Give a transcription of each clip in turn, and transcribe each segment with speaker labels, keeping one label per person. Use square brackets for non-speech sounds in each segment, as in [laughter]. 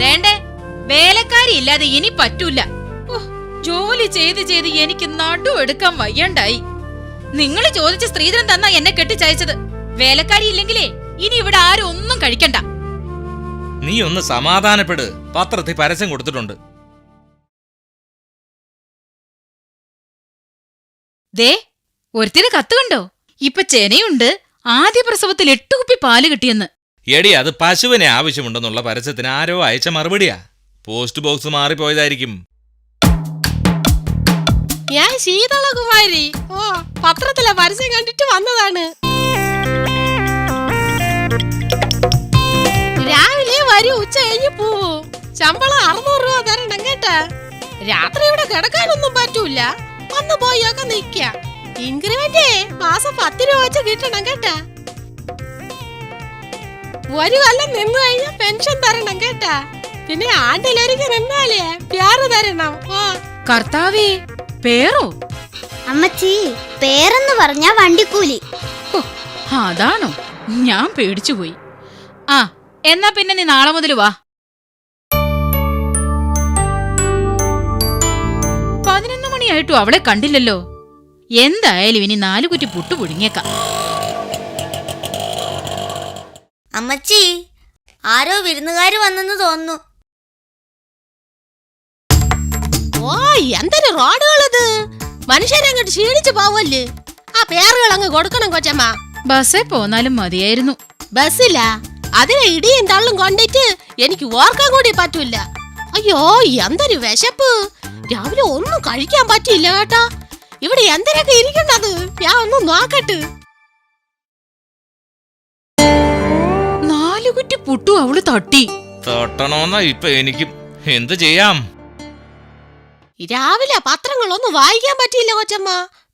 Speaker 1: വേണ്ടേ? വേലക്കാരി ഇല്ലാതെ ഇനി പറ്റൂല. ജോലി ചെയ്ത് ചെയ്ത് എനിക്ക് നടു എടുക്കാൻ വയ്യണ്ടായി. നിങ്ങൾ ചോദിച്ച സ്ത്രീധനം തന്നാ എന്നെ കെട്ടിച്ചയച്ചത്. വേലക്കാരി ഇല്ലെങ്കിലേ ഇനി ഇവിടെ ആരും ഒന്നും കഴിക്കണ്ട.
Speaker 2: നീ ഒന്ന് സമാധാനപ്പെട്. പത്രത്തിൽ പരസ്യം കൊടുത്തിട്ടുണ്ട്.
Speaker 1: ദേ ഒരുത്തിന് കത്ത് കണ്ടോ? ഇപ്പൊ ചെനയുണ്ട്. ആദ്യ പ്രസവത്തിൽ എട്ട് കുപ്പി പാൽ കിട്ടിയെന്ന്.
Speaker 2: എടി അത് പശുവിനെ ആവശ്യമുണ്ടെന്നുള്ള പരസ്യത്തിന് ആരോ അയച്ച മറുപടിയാ. പോസ്റ്റ് ബോക്സ് മാറിപ്പോയതായിരിക്കും.
Speaker 3: ഞാൻ ശീതളകുമാരി. ഓ പത്രത്തിലെ പരസ്യം കണ്ടിട്ട് വന്നതാണ്. രാവിലെ വരും ഉച്ച കഴിഞ്ഞ് പോവും. ശമ്പളം അറുന്നൂറ് രൂപ തരണം കേട്ടാ. രാത്രി ഇവിടെ കിടക്കാനൊന്നും പറ്റൂല. വന്നു പോയൊക്കെ നിക്ക ഇൻക്രിമെന്റ് മാസം പത്ത് രൂപ വെച്ച് കിട്ടണം കേട്ടാ. ഒരു കൊല്ലം നിന്ന് കഴിഞ്ഞാൽ പെൻഷൻ തരണം കേട്ടാ. പിന്നെ ആണ്ടിലൊരിക്കൽ നിന്നാലേ പ്യാറ് തരണം. ഓ.
Speaker 1: കർത്താവേ പേറോ?
Speaker 4: അമ്മച്ചി പേരെന്ന് പറഞ്ഞ വണ്ടിക്കൂലി.
Speaker 1: അതാണോ? ഞാൻ പേടിച്ചു പോയി ആ എന്നാ പിന്നെ നീ നാളെ മുതൽ വാ. പതിനൊന്ന് മണിയായിട്ടും അവളെ കണ്ടില്ലല്ലോ. എന്തായാലും ഇനി നാലു കുറ്റി പുട്ടു പുഴുങ്ങിയേക്കാം
Speaker 4: അമ്മച്ചി ആരോ വിരുന്നുകാര് വന്നെന്ന് തോന്നുന്നു.
Speaker 3: ഓ എന്തൊരു റോഡുകളത്? മനുഷ്യരങ്ങോട്ട് ക്ഷീണിച്ചു പോവല്ലേ? ആ പേറുകൾ അങ്ങ് കൊടുക്കണം കൊച്ചമ്മ.
Speaker 1: ബസ്സേ പോന്നാലും മതിയായിരുന്നു.
Speaker 3: ബസ്സില്ല അതിനെ ഇടിയും തള്ളും കൊണ്ടിട്ട് എനിക്ക് ഓർക്കാൻ കൂടി പറ്റൂല. അയ്യോ എന്തൊരു വിശപ്പ്. രാവിലെ ഒന്നും കഴിക്കാൻ പറ്റില്ല കേട്ടാ. ഇവിടെ എന്തിനൊക്കെ ഇരിക്കണ്ടത്? ഞാൻ ഒന്നും നോക്കട്ട്.
Speaker 1: പുട്ടു അവൾ തട്ടി.
Speaker 2: തട്ടണോന്നാ ഇപ്പൊ എനിക്ക് എന്ത് ചെയ്യാം?
Speaker 3: രാവിലെ പത്രങ്ങളൊന്നും വായിക്കാൻ പറ്റിയില്ല കൊച്ചമ്മ.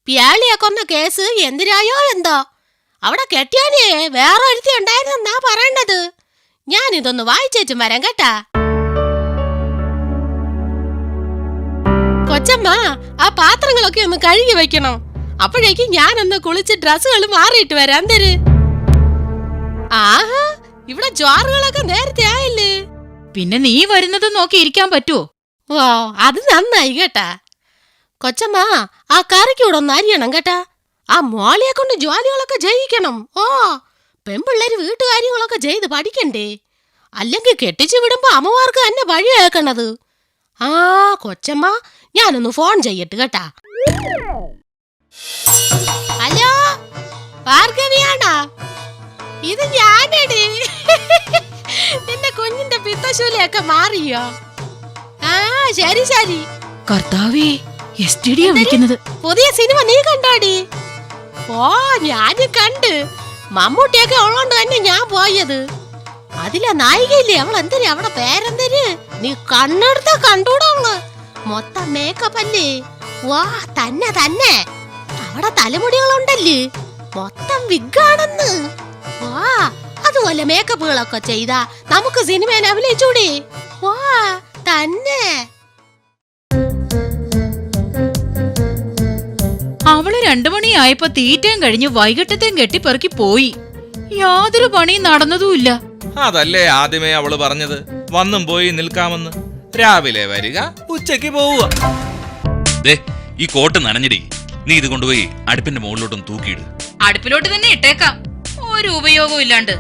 Speaker 3: പ്യാളിയെ കൊന്ന കേസ് എന്തിനായോ എന്തോ. അവിടെ കെട്ടിയാനേ വേറെ ഒരുത്തി ഉണ്ടായിരുന്നെന്നാ പറയണ്ടത് ഞാൻ ഇതൊന്ന് വായിച്ചേച്ചും വരാം കേട്ടാ. കൊച്ചമ്മ ആ പാത്രങ്ങളൊക്കെ ഒന്ന് കഴുകി വെക്കണം. അപ്പോഴേക്കും ഞാനൊന്ന് കുളിച്ച് ഡ്രസ്സുകൾ മാറിയിട്ട് വരാൻ തര് ആഹാ ഇവിടെ ജ്വാറുകളൊക്കെ നേരത്തെ ആയില്ലേ?
Speaker 1: പിന്നെ നീ വരുന്നത് നോക്കി ഇരിക്കാൻ പറ്റുമോ
Speaker 3: ഓ അത് നന്നായി കേട്ടാ. കൊച്ചമ്മ ആ കറിക്ക് ഇവിടെ ഒന്ന് അരിയണം കേട്ടാ. ആ മോളിയെ കൊണ്ട് ജോലികളൊക്കെ ചെയ്യിക്കണം. ഓ പെമ്പിള്ളേര് വീട്ടുകാര്യങ്ങളൊക്കെ ചെയ്ത് പഠിക്കണ്ടേ? അല്ലെങ്കിൽ കെട്ടിച്ചു വിടുമ്പോ അമ്മമാർക്ക് തന്നെ വഴി കേൾക്കണത്. ആ കൊച്ചമ്മ ഞാനൊന്ന് ഫോൺ ചെയ്യട്ട് കേട്ടാ. ഹലോ ഭാർഗവിയാണാ ഇത് ഞാനടി. നിന്റെ കുഞ്ഞിന്റെ പിത്തശൂലയൊക്കെ മാറിയോ? ആ ശരി ശരി.
Speaker 1: കർത്താവേ വിളിക്കുന്നത്.
Speaker 3: പുതിയ സിനിമ നീ കണ്ടോടി? ഓ ഞാൻ കണ്ട്. മമ്മൂട്ടിയൊക്കെ ഉള്ളോണ്ട് തന്നെ ഞാൻ പോയത്. അതിലെ നായികയില്ലേ അവൾ എന്തിനാ അവളെ പേരെന്തര് നീ കണ്ണെടുത്ത കണ്ടൂടാ അവൾ. മൊത്തം മേക്കപ്പ് അല്ലേ? വാ തന്നെ തന്നെ. അവിടെ തലമുടികളുണ്ടല്ലേ? മൊത്തം വിഗാണെന്ന്. വാ അതുപോലെ മേക്കപ്പുകളൊക്കെ ചെയ്താ നമുക്ക് സിനിമയിൽ അഭിനയിച്ചൂടി? വാ തന്നെ.
Speaker 1: അവൾ രണ്ടു മണിയായപ്പോ തീറ്റയും കഴിഞ്ഞ് വൈകിട്ടത്തെയും കെട്ടിപ്പെറുക്കി പോയി. യാതൊരു പണിയും നടന്നതുമില്ല.
Speaker 2: അതല്ലേ ആദ്യമേ അവൾ പറഞ്ഞത്? വന്നും പോയി നിൽക്കാമെന്ന്. രാവിലെ വരിക ഉച്ചയ്ക്ക് പോവുക.
Speaker 5: ദേ ഈ കോട്ട് നനഞ്ഞിടി. നീ ഇത് കൊണ്ടുപോയി അടുപ്പിന്റെ മുകളിലോട്ടും തൂക്കിയിട്.
Speaker 1: അടുപ്പിലോട്ട് തന്നെ ഇട്ടേക്കാം. ഒരു ഉപയോഗവും ഇല്ലാണ്ട്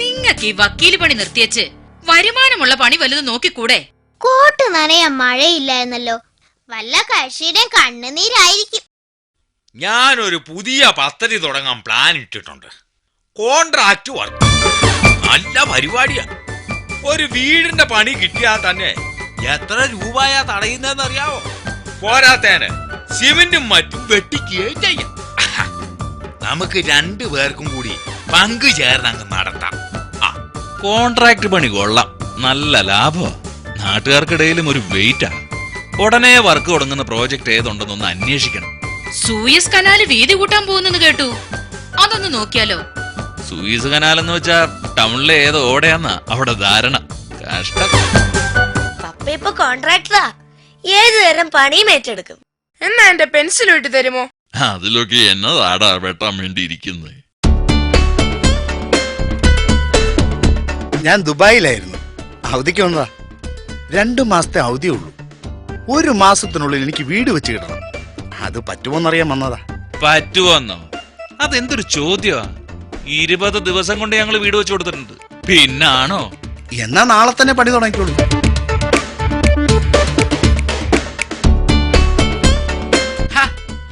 Speaker 1: നിങ്ങക്ക് ഈ വക്കീൽ പണി നിർത്തിയച്ച് വരുമാനമുള്ള പണി വലുത് നോക്കിക്കൂടെ?
Speaker 4: കോട്ട് നനയാൻ മഴയില്ല എന്നല്ലോ. വല്ല കക്ഷിയുടെ കണ്ണുനീരായിരിക്കും.
Speaker 6: ഞാനൊരു പുതിയ പദ്ധതി തുടങ്ങാൻ പ്ലാൻ ഇട്ടിട്ടുണ്ട്. കോൺട്രാക്ട് വർക്ക് നല്ല പരിപാടിയാ. ഒരു വീടിന്റെ പണി കിട്ടിയാൽ തന്നെ എത്ര രൂപയാ തടയുന്നതെന്ന് അറിയാവോ പോരാത്തേന് സിമെന്റും മറ്റും വെട്ടിക്കുകയും ചെയ്യാം. നമുക്ക് രണ്ടു പേർക്കും കൂടി പങ്കു ചേർന്ന് അങ്ങ് നടത്താം. ആ
Speaker 5: കോൺട്രാക്ട് പണി കൊള്ളാം. നല്ല ലാഭം. നാട്ടുകാർക്കിടയിലും ഒരു വെയിറ്റാ ഉടനെ വർക്ക് തുടങ്ങുന്ന പ്രോജക്റ്റ് ഏതുണ്ടെന്നൊന്ന് അന്വേഷിക്കണം.
Speaker 1: സൂയസ് കനാല് വീതി കൂട്ടാൻ പോകുന്നെന്ന് കേട്ടു. അതൊന്ന് നോക്കിയാലോ?
Speaker 5: സൂയസ് കനാൽ എന്ന് വെച്ചാ ടൗണിലെ ഏത് ഓടയാന്നാ. അവിടെ ധാരണ. കഷ്ടം.
Speaker 7: പപ്പ ഇപ്പൊ കോൺട്രാക്ടറാ ഏതു തരം പണിയും ഏറ്റെടുക്കും.
Speaker 8: എന്നാ എന്റെ പെൻസിൽ ഇട്ട് തരുമോ?
Speaker 5: അതിലൊക്കെ എന്നതാടാ വെട്ടാൻ വേണ്ടി
Speaker 9: ഞാൻ ദുബായിലായിരുന്നു. അവധിക്ക് വന്നതാ. രണ്ടു മാസത്തെ അവധിയുള്ളൂ ഒരു മാസത്തിനുള്ളിൽ എനിക്ക് വീട് വെച്ച് കിട്ടണം. അത് പറ്റുമോന്നറിയാൻ വന്നതാ.
Speaker 5: പറ്റുമോന്നോ അതെന്തൊരു ചോദ്യമാ ഇരുപത് ദിവസം കൊണ്ട് ഞങ്ങൾ വീട് വെച്ച് കൊടുത്തിട്ടുണ്ട്. പിന്നാണോ?
Speaker 9: എന്നാ നാളെ തന്നെ പണി തുടങ്ങിക്കോളൂ.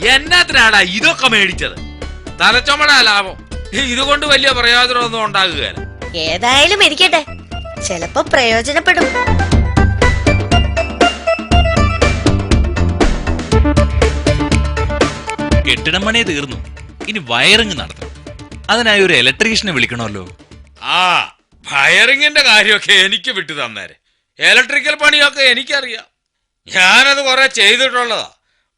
Speaker 6: എന്നാത്തിനാടാ ഇതൊക്കെ മേടിച്ചത്? തലച്ചൊമടാ ലാഭം. ഇതുകൊണ്ട് വലിയ പ്രയോജനമൊന്നും ഉണ്ടാകുകയല്ല
Speaker 7: ഏതായാലും ഇരിക്കട്ടെ. ചിലപ്പോ പ്രയോജനപ്പെടും.
Speaker 5: കെട്ടിടം പണിയെ തീർന്നു. ഇനി വയറിങ് നടത്തണം. അതിനായി ഒരു ഇലക്ട്രീഷ്യനെ വിളിക്കണമല്ലോ.
Speaker 6: ആ വയറിങ്ങിന്റെ കാര്യമൊക്കെ എനിക്ക് വിട്ടു തന്നേരെ. ഇലക്ട്രിക്കൽ പണിയൊക്കെ എനിക്കറിയാം. ഞാനത് കുറെ ചെയ്തിട്ടുള്ളതാ.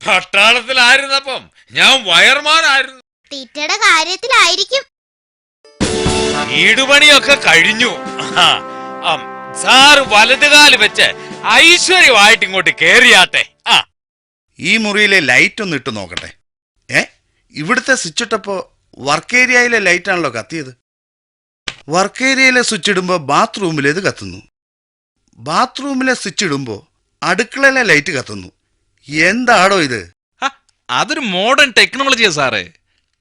Speaker 6: പട്ടാളത്തിലായിരുന്നപ്പം ഞാൻ വയർമാനായിരുന്നു.
Speaker 4: തീറ്റയുടെ കാര്യത്തിലായിരിക്കും.
Speaker 6: വീടുപണിയൊക്കെ കഴിഞ്ഞു. സാറ് വലതുകാൽ വെച്ച് ഐശ്വര്യമായിട്ട് ഇങ്ങോട്ട് കേറിയാട്ടെ ആ.
Speaker 9: ഈ മുറിയിലെ ലൈറ്റ് ഒന്ന് ഇട്ട് നോക്കട്ടെ. ഏ? ഇവിടുത്തെ സ്വിച്ച് ഇട്ടപ്പോ വർക്ക് ഏരിയയിലെ ലൈറ്റ് ആണല്ലോ കത്തിയത്. വർക്ക് ഏരിയയിലെ സ്വിച്ച് ഇടുമ്പോ ബാത്റൂമിലേത് കത്തുന്നു? ബാത്റൂമിലെ സ്വിച്ച് ഇടുമ്പോ അടുക്കളയിലെ ലൈറ്റ് കത്തുന്നു. എന്താടോ ഇത്?
Speaker 5: അതൊരു മോഡേൺ ടെക്നോളജിയാ സാറേ.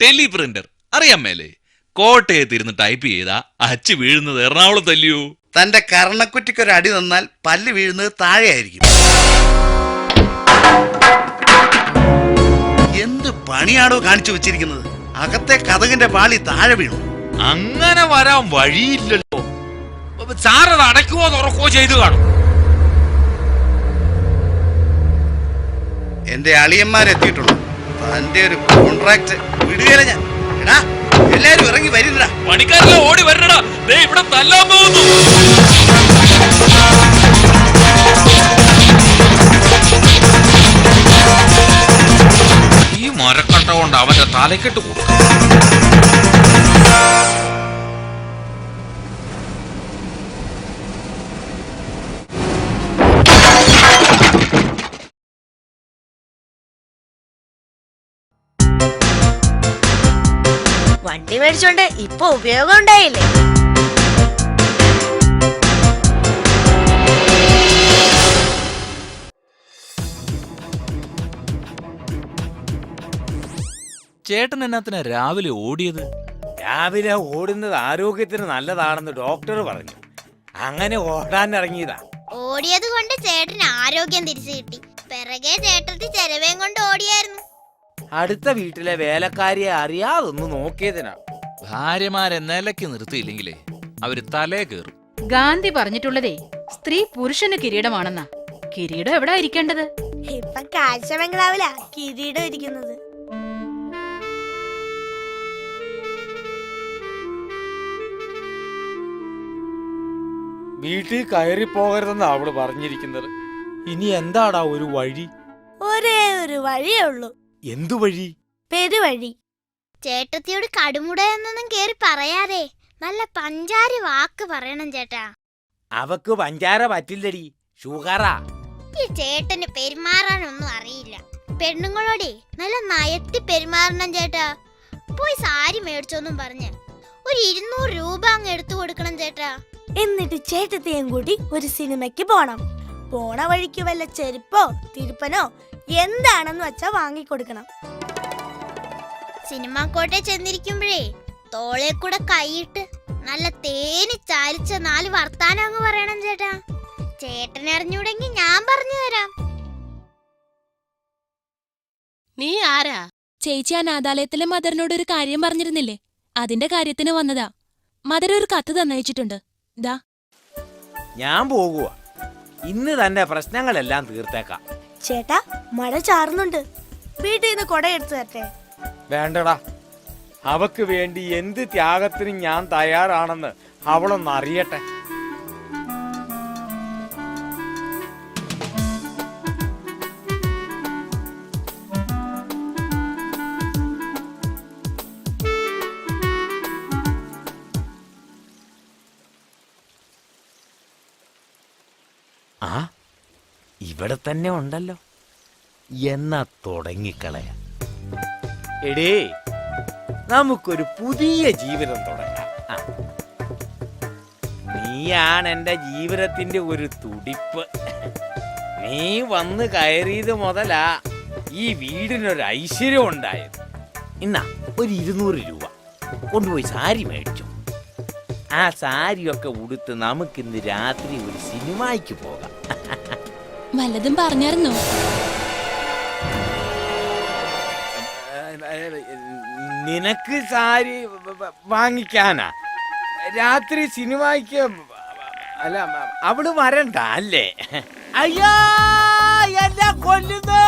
Speaker 5: ടെലി പ്രിന്റർ അറിയാൻ മേലേ. കോട്ടയത്ത് ഇരുന്ന് ടൈപ്പ് ചെയ്താ അച്ച് വീഴുന്നത് എറണാകുളത്തല്ലയോ
Speaker 9: തന്റെ കർണക്കുറ്റിക്ക് ഒരു അടി തന്നാൽ പല്ല് വീഴുന്നത് താഴെയായിരിക്കും. എന്ത് പണിയാണോ കാണിച്ചു വെച്ചിരിക്കുന്നത്? അകത്തെ കഥകിന്റെ പാളി താഴെ വീണു.
Speaker 6: അങ്ങനെ വരാൻ വഴിയില്ലല്ലോ. സാറത് അടയ്ക്കുവോ തുറക്കുവോ ചെയ്തു കാണും.
Speaker 9: എന്റെ അളിയന്മാരെത്തിയിട്ടുള്ളൂ. തന്റെ ഒരു കോൺട്രാക്ട് വിടുകയല്ല ഞാൻ. എല്ലാരും ഇറങ്ങി വരുന്നടാ
Speaker 5: പണിക്കാരെല്ലാം ഓടി വരണടാ. ദേ ഇവിടെ തല്ലാൻ പോകുന്നു.
Speaker 6: ഈ മരക്കട്ട കൊണ്ട് അവന്റെ തലക്കെട്ട് കൊടുക്കും
Speaker 7: വണ്ടി മേടിച്ചോണ്ട് ഇപ്പൊ ഉപയോഗം ഉണ്ടായില്ലേ?
Speaker 5: ചേട്ടൻ എന്നാത്തിനാ രാവിലെ ഓടിയത്?
Speaker 10: രാവിലെ ഓടുന്നത് ആരോഗ്യത്തിന് നല്ലതാണെന്ന് ഡോക്ടർ പറഞ്ഞു. അങ്ങനെ ഓടാൻ ഇറങ്ങിയതാ.
Speaker 4: ഓടിയത് കൊണ്ട് ചേട്ടന് ആരോഗ്യം തിരിച്ചു കിട്ടി. പിറകെ ചേട്ടത്തി ചെലവേം കൊണ്ട് ഓടിയായിരുന്നു.
Speaker 10: അടുത്ത വീട്ടിലെ വേലക്കാരിയെ അറിയാതൊന്ന് നോക്കിയതിനാ.
Speaker 5: ഭാര്യമാരെ നിലയ്ക്ക് നിർത്തിയില്ലെങ്കിലേ അവർ തലേ കയറും
Speaker 1: ഗാന്ധി പറഞ്ഞിട്ടുള്ളതേ സ്ത്രീ പുരുഷന് കിരീടമാണെന്നാ. കിരീടം എവിടെ ഇരിക്കേണ്ടത്?
Speaker 7: ഇപ്പൊ കാഴ്ച കിരീടം ഇരിക്കുന്നത്.
Speaker 10: വീട്ടിൽ കയറി പോകരുതെന്ന് അവൾ പറഞ്ഞിരിക്കുന്നത്. ഇനി എന്താടാ ഒരു വഴി?
Speaker 7: ഒരേ ഒരു വഴിയേ ഉള്ളൂ.
Speaker 10: എന്തു വഴി
Speaker 7: പെരുവഴി.
Speaker 4: ചേട്ടത്തിയോട് കടുമുടയെന്നൊന്നും കേറി പറയാതെ നല്ല പഞ്ചാരി വാക്ക് പറയണം ചേട്ടാ.
Speaker 10: അവക്ക് പഞ്ചാര പറ്റില്ലടി. ഷുഗറാ.
Speaker 4: ഈ ചേട്ടന് പെരുമാറാനൊന്നും അറിയില്ല. പെണ്ണുങ്ങളോടെ നല്ല നയത്തി പെരുമാറണം ചേട്ടാ. പോയി സാരി മേടിച്ചോന്നും പറഞ്ഞ്. ഒരു ഇരുന്നൂറ് രൂപ അങ്ങ് എടുത്തു കൊടുക്കണം ചേട്ടാ.
Speaker 7: എന്നിട്ട് ചേട്ടത്തെയും കൂടി ഒരു സിനിമയ്ക്ക് പോണം. പോണ വഴിക്ക് വല്ല ചെരുപ്പോ തിരുപ്പനോ എന്താണെന്ന് വെച്ചാ വാങ്ങിക്കൊടുക്കണം.
Speaker 4: സിനിമാ കോട്ടെ ചെന്നിരിക്കുമ്പോഴേ തോളെ കൂടെ കൈയിട്ട് നല്ല തേനി ചാലിച്ച നാല് വർത്താനം അങ്ങ് പറയണം ചേട്ടാ. ചേട്ടൻ അറിഞ്ഞൂടെങ്കിൽ ഞാൻ പറഞ്ഞു തരാം.
Speaker 3: നീ ആരാ?
Speaker 11: ചേച്ചി അനാഥാലയത്തിലെ മദറിനോട് ഒരു കാര്യം പറഞ്ഞിരുന്നില്ലേ? അതിന്റെ കാര്യത്തിന് വന്നതാ. മദർ ഒരു കത്ത് തന്നയച്ചിട്ടുണ്ട്. ദാ.
Speaker 10: ഞാൻ പോകുക ഇന്ന് തന്നെ പ്രശ്നങ്ങളെല്ലാം തീർത്തേക്കാം.
Speaker 7: ചേട്ടാ മഴ ചാറുന്നുണ്ട്. വീട്ടിൽ നിന്ന് കൊട എടുത്തു തരട്ടെ.
Speaker 10: വേണ്ടടാ. അവക്ക് വേണ്ടി എന്ത് ത്യാഗത്തിനും ഞാൻ തയ്യാറാണെന്ന് അവളൊന്ന് ഇവിടെ തന്നെ ഉണ്ടല്ലോ. എന്നാ തുടങ്ങിക്കളയാ. എടേ നമുക്കൊരു പുതിയ ജീവിതം തുടങ്ങാം. നീയാണ് എന്റെ ജീവിതത്തിന്റെ ഒരു തുടിപ്പ്. നീ വന്ന് കയറിയത് മുതലാ ഈ വീടിനൊരു ഐശ്വര്യം ഉണ്ടായത്. ഇന്നാ ഒരു ഇരുന്നൂറ് രൂപ. കൊണ്ടുപോയി സാരി മേടിച്ചു. ആ സാരിയൊക്കെ ഉടുത്ത് നമുക്കിന്ന് രാത്രി ഒരു സിനിമയ്ക്ക് പോകാം. [laughs]
Speaker 11: വല്ലതും പറഞ്ഞായിരുന്നോ?
Speaker 10: നിനക്ക് സാരി വാങ്ങിക്കാനാ? രാത്രി സിനിമയ്ക്ക് അല്ല അവൾ വരണ്ട അല്ലേ? അയ്യോ എന്നെ കൊല്ലുന്നു!